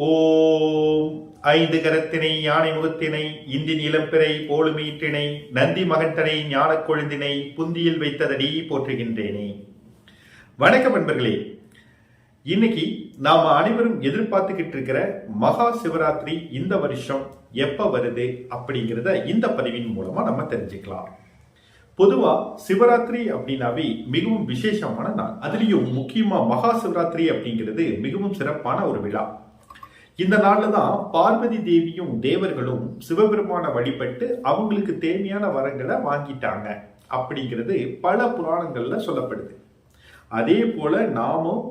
ஐந்து கரத்தினை யானை முகத்தினை இந்தி இளம்பிறை போலுமீற்றினை நந்தி மகன்தனை ஞான கொழுந்தினை புந்தியில் வைத்ததடி போற்றுகின்றேனே. வணக்கம் நண்பர்களே. இன்னைக்கு நாம் அனைவரும் எதிர்பார்த்துக்கிட்டு இருக்கிற மகா சிவராத்திரி இந்த வருஷம் எப்போ வருது அப்படிங்கிறத இந்த பதிவின் மூலமாக நம்ம தெரிஞ்சுக்கலாம். பொதுவாக சிவராத்திரி அப்படின்னாவே மிகவும் விசேஷமான நாள். அதுலேயும் முக்கியமாக மகா சிவராத்திரி அப்படிங்கிறது மிகவும் சிறப்பான ஒரு விழா. இந்த நாளில் தான் பார்வதி தேவியும் தேவர்களும் சிவபெருமான வழிபட்டு அவங்களுக்கு தேவையான வரங்களை வாங்கிட்டாங்க. அப்படிங்கிறது பல புராணங்கள்ல சொல்லப்படுது. அதே போல நாமும்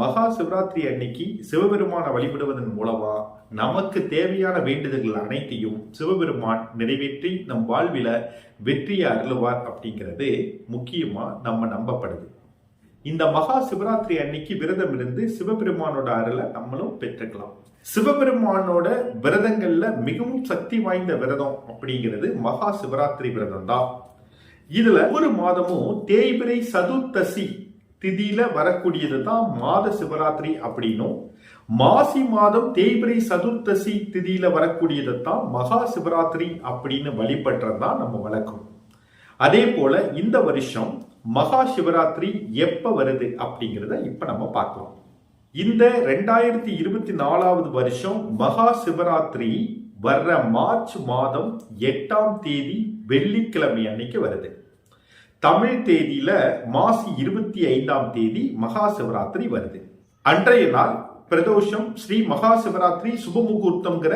மகா சிவராத்திரி அன்னைக்கு சிவபெருமான வழிபடுவதன் மூலமா நமக்கு தேவையான வேண்டுதல்கள் அனைத்தையும் சிவபெருமான் நிறைவேற்றி நம் வாழ்வில வெற்றியை அருளுவார் அப்படிங்கிறது முக்கியமா நம்ம நம்பப்படுது. இந்த மகா சிவராத்திரி அன்னைக்கு விரதம் இருந்து சிவபெருமானோட அருளை நம்மளும் பெற்றுக்கலாம். சிவபெருமானோட விரதங்கள்ல மிகவும் சக்தி வாய்ந்த விரதம் அப்படிங்கிறது மகா சிவராத்திரி விரதம் தான் இதுல ஒரு மாதமும் தேய்பிரை சதுர்த்தசி திதியில வரக்கூடியது தான் மாத சிவராத்திரி அப்படின்னும் மாசி மாதம் தேய்பிரை சதுர்த்தசி திதியில வரக்கூடியது தான் மகா சிவராத்திரி அப்படின்னு வழிபடுறது தான் நம்ம வழக்கம். அதே போல இந்த வருஷம் மகா சிவராத்திரி எப்ப வருது அப்படிங்கிறத இப்ப நம்ம பார்க்கலாம். இந்த ரெண்டாயிரத்தி இருபத்தி நாலாவது வருஷம் மகா சிவராத்திரி வர்ற மார்ச் மாதம் எட்டாம் தேதி வெள்ளிக்கிழமை அன்னைக்கு வருது. தமிழ் தேதியில மாசி இருபத்தி ஐந்தாம் தேதி மகா சிவராத்திரி வருது. அன்றைய நாள் பிரதோஷம் ஸ்ரீ மகா சிவராத்திரி சுபமுகூர்த்தம்ங்கிற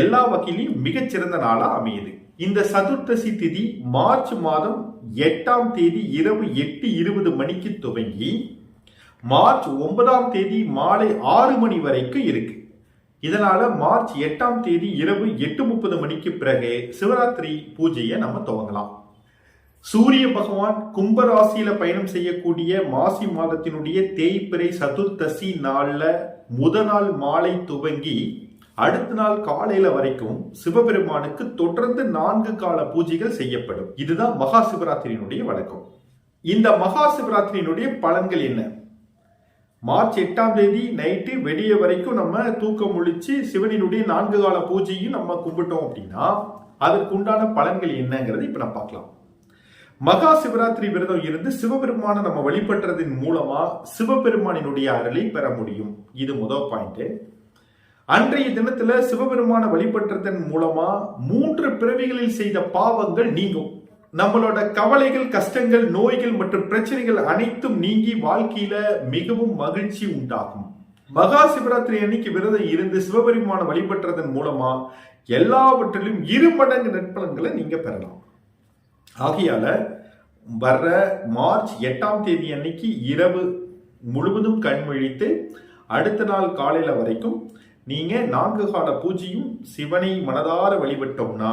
எல்லா வகையிலையும் மிகச்சிறந்த நாளா அமையுது. இந்த சதுர்த்தசி திதி மார்ச் மாதம் எட்டாம் தேதி இரவு எட்டு இருபது மணிக்கு துவங்கி மார்ச் ஒன்பதாம் தேதி மாலை ஆறு மணி வரைக்கும் இருக்கு. இதனால மார்ச் எட்டாம் தேதி இரவு எட்டு முப்பது மணிக்கு பிறகு சிவராத்திரி பூஜையை நம்ம துவங்கலாம். சூரிய பகவான் கும்பராசியில பயணம் செய்யக்கூடிய மாசி மாதத்தினுடைய தேய்பிறை சதுர்த்தசி நாள்ல முத நாள் மாலை துவங்கி அடுத்த நாள் காலையில வரைக்கும் சிவபெருமானுக்கு தொடர்ந்து நான்கு கால பூஜைகள் செய்யப்படும். இதுதான் மகா சிவராத்திரியினுடைய வழக்கம். இந்த மகா சிவராத்திரியினுடைய பலன்கள் என்ன? மார்ச் எட்டாம் தேதி நைட்டு வெடிய வரைக்கும் நம்ம தூக்கம் முழிச்சு சிவனினுடைய நான்கு கால பூஜையும் நம்ம கும்பிட்டோம் அப்படின்னா அதற்குண்டான பலன்கள் என்னங்கிறது இப்ப நம்ம பார்க்கலாம். மகா சிவராத்திரி விரதம் இருந்து சிவபெருமானை நம்ம வழிபடுறதன் மூலமா சிவபெருமானினுடைய அருளை பெற முடியும். இது முதல் பாயிண்ட் அன்றைய தினத்துல சிவபெருமான வழிபடுறதன் மூலமா மூன்று பிறவிகளில் செய்த பாவங்கள் நீங்கும். நம்மளோட கவலைகள் கஷ்டங்கள் நோய்கள் மற்றும் பிரச்சனைகள் அனைத்தும் நீங்கி வாழ்க்கையில மிகவும் மகிழ்ச்சி உண்டாகும். மகா சிவராத்திரி அன்னைக்கு விரதம் இருந்து சிவபெருமான வழிபட்டுறதன் மூலமா எல்லாவற்றிலும் இரு மடங்கு நற்பலன்களை நீங்க பெறலாம். ஆகையால வர்ற மார்ச் எட்டாம் தேதி அன்னைக்கு இரவு முழுவதும் கண்மொழித்து அடுத்த நாள் காலையில வரைக்கும் நீங்க நான்கு கால பூஜையும் சிவனை மனதார வழிபட்டோம்னா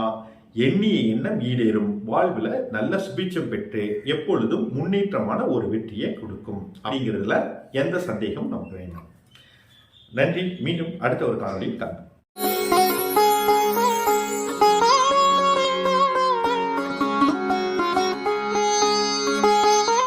எண்ணிய எண்ணம் ஈடேறும். வாழ்வில் நல்ல சுபிச்சம் பெற்று எப்பொழுதும் முன்னேற்றமான ஒரு வெற்றியை கொடுக்கும். அப்படிங்கிறதுல எந்த சந்தேகமும் நமக்கு வேண்டாம். நன்றி. மீண்டும் அடுத்த ஒரு காணொலியில் காண்போம்